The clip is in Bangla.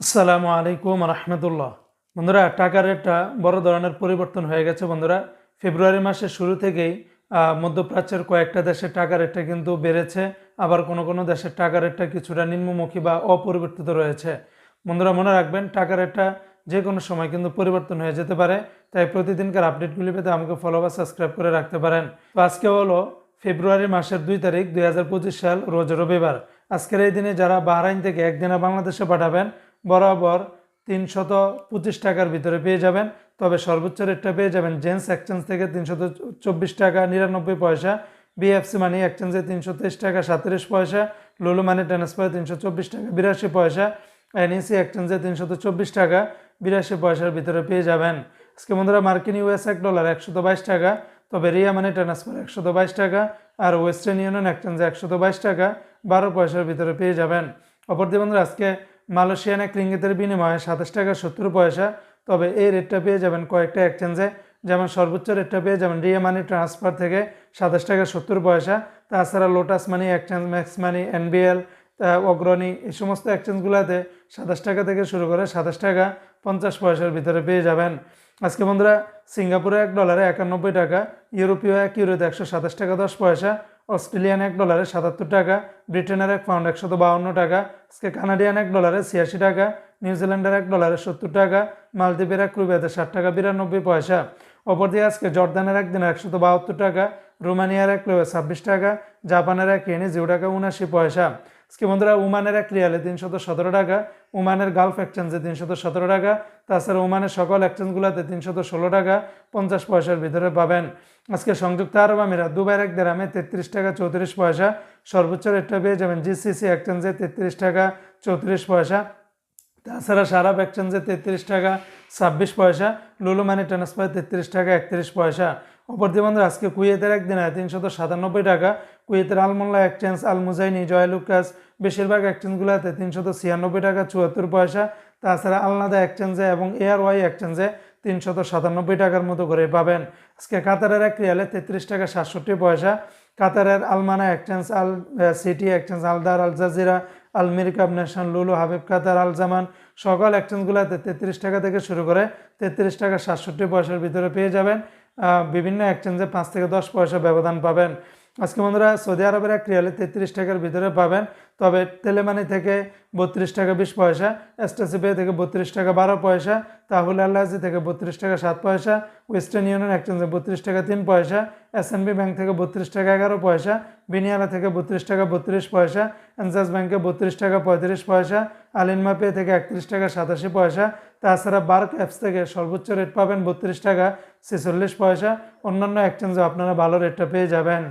আসসালামু আলাইকুম রহমতুল্লাহ। বন্ধুরা, টাকার রেটটা বড় ধরনের পরিবর্তন হয়ে গেছে বন্ধুরা। ফেব্রুয়ারি মাসের শুরু থেকেই মধ্যপ্রাচ্যের কয়েকটা দেশের টাকা রেটটা কিন্তু বেড়েছে। আবার কোনো কোনো দেশের টাকা রেটটা কিছুটা নিম্নমুখী বা অপরিবর্তিত রয়েছে। বন্ধুরা, মনে রাখবেন টাকা রেটটা যে কোনো সময় কিন্তু পরিবর্তন হয়ে যেতে পারে। তাই প্রতিদিনকার আপডেটগুলি পেতে আমাকে ফলো বা সাবস্ক্রাইব করে রাখতে পারেন। তো আজকে হলো ফেব্রুয়ারি মাসের দুই তারিখ, দুই হাজার পঁচিশ সাল, রোজ রবিবার। আজকের এই দিনে যারা বাহরাইন থেকে একদিনে বাংলাদেশে পাঠাবেন বরাবর তিনশত পঁচিশ টাকার ভিতরে পেয়ে যাবেন। তবে সর্বোচ্চ রেটটা পেয়ে যাবেন জেন্টস এক্সচেঞ্জ থেকে তিনশত চব্বিশ টাকা, নিরানব্বই পয়সা, বিএফসি মানি এক্সচেঞ্জে তিনশো তেইশ টাকা সাতত্রিশ পয়সা, লুলু মানি ট্রান্সফারে তিনশো চব্বিশ টাকা, বিরাশি পয়সা, এনইসি এক্সচেঞ্জে তিনশত চব্বিশ টাকা, বিরাশি পয়সার ভিতরে পেয়ে যাবেন। আজকে বন্ধুরা মার্কিন ইউএস এক ডলার একশত বাইশ টাকা, তবে রিয়া মানি ট্রান্সফার একশত বাইশ টাকা আর ওয়েস্টার্ন ইউনিয়ন এক্সচেঞ্জে একশত বাইশ টাকা, বারো পয়সার ভিতরে পেয়ে যাবেন। অপরদি বন্ধুরা আজকে মালয়েশিয়ান এক রিঙ্গিতের বিনিময়ে সাতাশ টাকা সত্তর পয়সা, তবে এই রেটটা পেয়ে যাবেন কয়েকটা এক্সচেঞ্জে যেমন সর্বোচ্চ রেটটা পেয়ে যাবেন রিয়া মানি ট্রান্সফার থেকে সাতাশ টাকা সত্তর পয়সা। তাছাড়া Lotus money exchange Max money NBL Agrani এই সমস্ত এক্সচেঞ্জগুলোতে সাতাশ টাকা থেকে শুরু করে সাতাশ টাকা পঞ্চাশ পয়সার ভিতরে পেয়ে যাবেন। আজকে বন্ধুরা, সিঙ্গাপুরে এক ডলারে একানব্বই টাকা, ইউরোপীয় এক ইউরোতে একশো সাতাশ টাকা দশ পয়সা অস্ট্রেলিয়ান এক ডলারে সাতাত্তর টাকা, ব্রিটেনের এক পাউন্ড একশত বাউন্ন টাকা, আজকে কানাডিয়ান এক ডলারে ছিয়াশি টাকা নিউজিল্যান্ডের এক ডলারে সত্তর টাকা, মালদ্বীপের এক রুবিয়াতে ষাট টাকা, বিরানব্বই পয়সা। অপরদিকে আজকে জর্দানের একদিনে একশত বাহাত্তর টাকা, রোমানিয়ার এক রুবে ছাব্বিশ টাকা, জাপানের এক ইয়েনে জিরো টাকা উনাশি পয়সা। আজকে বন্ধুরা উমানের এক রিয়ালে তিনশত সতেরো টাকা উমানের গালফ এক্সচেঞ্জে তিনশত সতেরো টাকা, তাছাড়া উমানের সকল এক্সচেঞ্জগুলোতে তিনশত ষোলো টাকা, পঞ্চাশ পয়সার ভিতরে পাবেন। আজকে সংযুক্ত আরব আমিরাত দুবাইয়ের এক দেরামে তেত্রিশ টাকা চৌত্রিশ পয়সা, সর্বোচ্চ রেটটা পেয়ে যাবেন জিসিসি এক্সচেঞ্জে তেত্রিশ টাকা চৌত্রিশ পয়সা। তাছাড়া সারাপ এক্সচেঞ্জে তেত্রিশ টাকা, ছাব্বিশ পয়সা, লুলু মানি ট্রান্সফার তেত্রিশ টাকা, একত্রিশ পয়সা। অপরদি বন্ধু আজকে কুয়েতের একদিনে তিনশত সাতানব্বই টাকা। কুয়েতের আলমোল্লা এক্সচেঞ্জ আল মুজাইনি জয়লুকাস বেশিরভাগ এক্সচেঞ্জগুলোতে তিনশত ছিয়ানব্বই টাকা, চুয়াত্তর পয়সা। তাছাড়া আলনাদা এক্সচেঞ্জে এবং এয়ার ওয়াই এক্সচেঞ্জে তিনশত সাতানব্বই টাকার মতো করে পাবেন। আজকে কাতারের এক রিয়ালে তেত্রিশ টাকা, সাতষট্টি পয়সা। কাতারের Almana exchange Al City exchange Aldar, Al Jazeera Al Mirqab nation, Lulu Habib Qatar আল জামান সকল এক্সচেঞ্জগুলোতে তেত্রিশ টাকা থেকে শুরু করে তেত্রিশ টাকা সাতষট্টি পয়সার ভিতরে পেয়ে যাবেন। বিভিন্ন এক্সচেঞ্জে পাঁচ থেকে দশ পয়সা ব্যবধান পাবেন। আজকে বন্ধুরা সৌদি আরবের এক রিয়ালে তেত্রিশ টাকার ভিতরে পাবেন। তবে তেলেমানি থেকে বত্রিশ টাকা বিশ পয়সা, এসটিসি পে থেকে বত্রিশ টাকা বারো পয়সা, তাহুল আল্লাহি থেকে বত্রিশ টাকা সাত পয়সা, ওয়েস্টার্ন ইউনিয়ন এক্সচেঞ্জে বত্রিশ টাকা তিন পয়সা এসএনবি ব্যাংক থেকে বত্রিশ টাকা এগারো পয়সা, বিনিয়ালা থেকে বত্রিশ টাকা বত্রিশ পয়সা এনসাস ব্যাংকে বত্রিশ টাকা পঁয়ত্রিশ পয়সা, আলিনমা পে থেকে একত্রিশ টাকা সাতাশি পয়সা, তাছাড়া বার্ক অ্যাপস থেকে সর্বোচ্চ রেট পাবেন বত্রিশ টাকা ছেচল্লিশ পয়সা। অন্যান্য এক্সচেঞ্জে আপনারা ভালো রেটটা পেয়ে যাবেন।